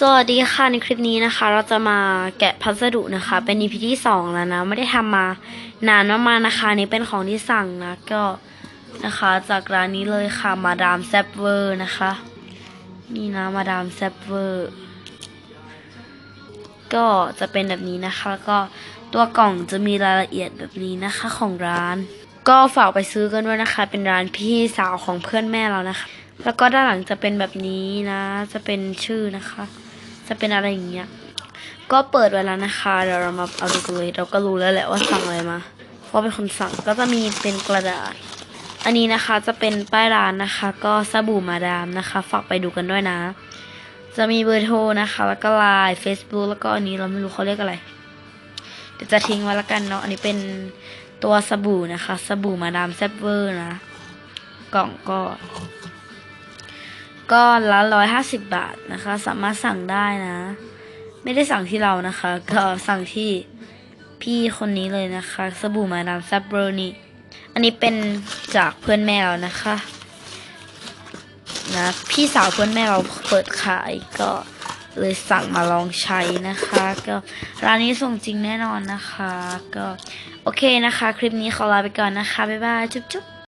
สวัสดีค่ะในคลิปนี้นะคะ เราจะมาแกะพัสดุนะคะ เป็น EP ที่สองแล้วนะ ไม่ได้ทำมานานมากๆนะคะนี่เป็นของที่สั่งนะ ก็นะคะจากร้านนี้เลยค่ะมาดามแซปเวอร์นะคะ นี่นะมาดามแซปเวอร์ก็จะเป็นแบบนี้นะคะแล้วก็ตัวกล่องจะมีรายละเอียดแบบนี้นะคะของร้าน ก็ฝากไปซื้อกันด้วยนะคะ เป็นร้านพี่สาวของเพื่อนแม่เรานะคะ แล้วก็ด้านหลังจะเป็นแบบนี้นะ จะเป็นชื่อนะคะ จะเป็นอะไรอย่างเงี้ยก็เปิดไว้แล้วนะคะเดี๋ยวเรามาเอาดูกันเลยเราก็รู้แล้วแหละว่าสั่งอะไรมาเพราะเป็นคนสั่งก็จะมีเป็นกระดาษ อันนี้นะคะจะเป็นป้ายร้านนะคะ ก็สบู่มาดามนะคะ ฝากไปดูกันด้วยนะ จะมีเบอร์โทรนะคะ แล้วก็ไลน์ Facebook แล้วก็อันนี้เราไม่รู้เขาเรียกอะไร เดี๋ยวจะทิ้งไว้แล้วกันเนาะอันนี้เป็นตัวสบู่นะคะ สบู่มาดามแซบเวอร์นะ กล่องก็ ก็ละร้อยห้าสิบบาทนะคะ สามารถสั่งได้นะ ไม่ได้สั่งที่เรานะคะ ก็สั่งที่พี่คนนี้เลยนะคะ สบู่มาดามซบเบอร์นี่อันนี้เป็นจากเพื่อนแม่เรานะคะนะพี่สาวเพื่อนแม่เราเปิดขายก็เลยสั่งมาลองใช้นะคะ ก็ร้านนี้ส่งจริงแน่นอนนะคะ ก็โอเคนะคะ คลิปนี้ขอลาไปก่อนนะคะ บ๊ายบาย จุ๊บ